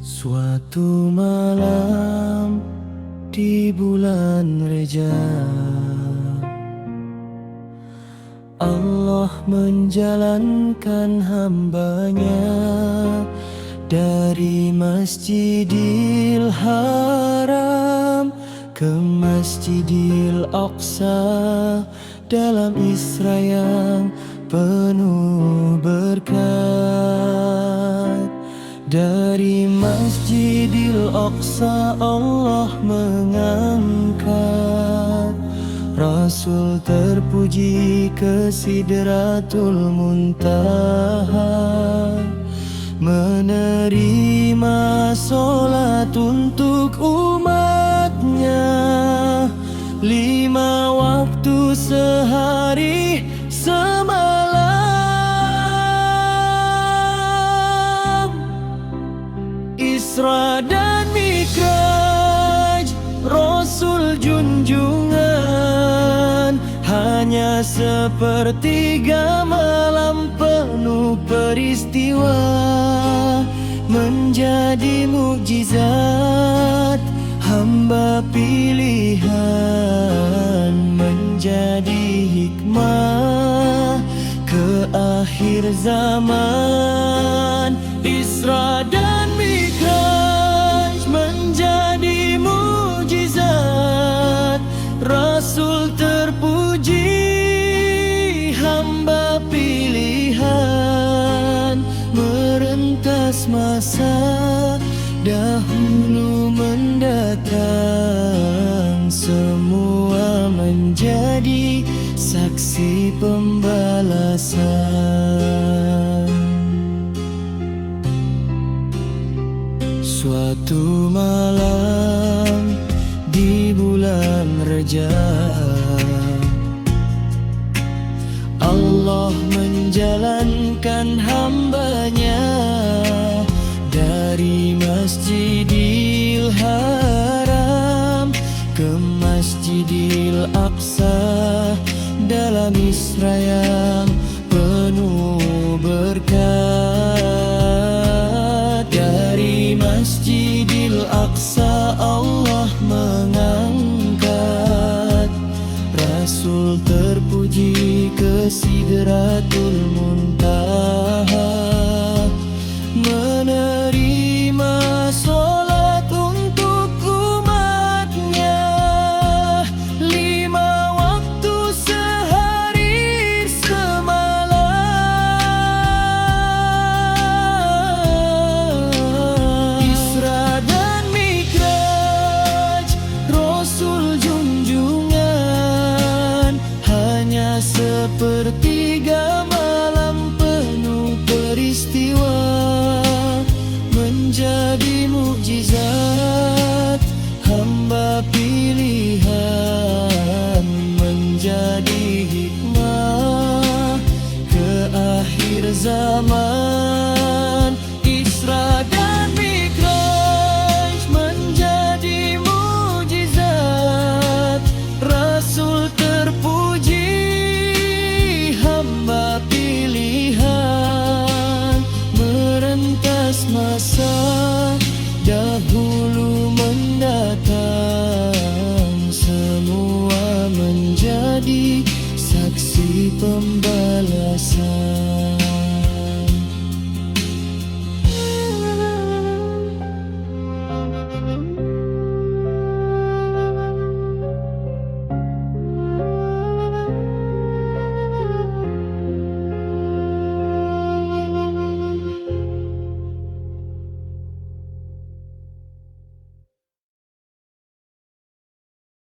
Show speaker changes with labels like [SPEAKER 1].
[SPEAKER 1] Suatu malam di bulan Rejab Allah menjalankan hambanya Dari Masjidil Haram ke Masjidil Aqsa Dalam Isra yang penuh berkat. Dari Masjidil Aqsa Allah mengangkat. Rasul terpuji ke Sidratul Muntaha. Menerima solat untuk umatnya. Lima waktu sehari semalam Isra dan Mikraj Rasul junjungan. Hanya sepertiga malam penuh peristiwa Menjadi mukjizat Hamba pilihan Menjadi hikmah Ke akhir zaman. Isra dan Mikraj dahulu mendatang Semua menjadi saksi pembalasan. Suatu malam di bulan Rejab Masjidil Aqsa Dalam Isra yang penuh berkat. Dari Masjidil Aqsa Allah mengangkat. Rasul terpuji ke Sidratul Muntaha sepertiga malam penuh peristiwa Menjadi mukjizat. Hamba pilihan Menjadi hikmah. Ke akhir zaman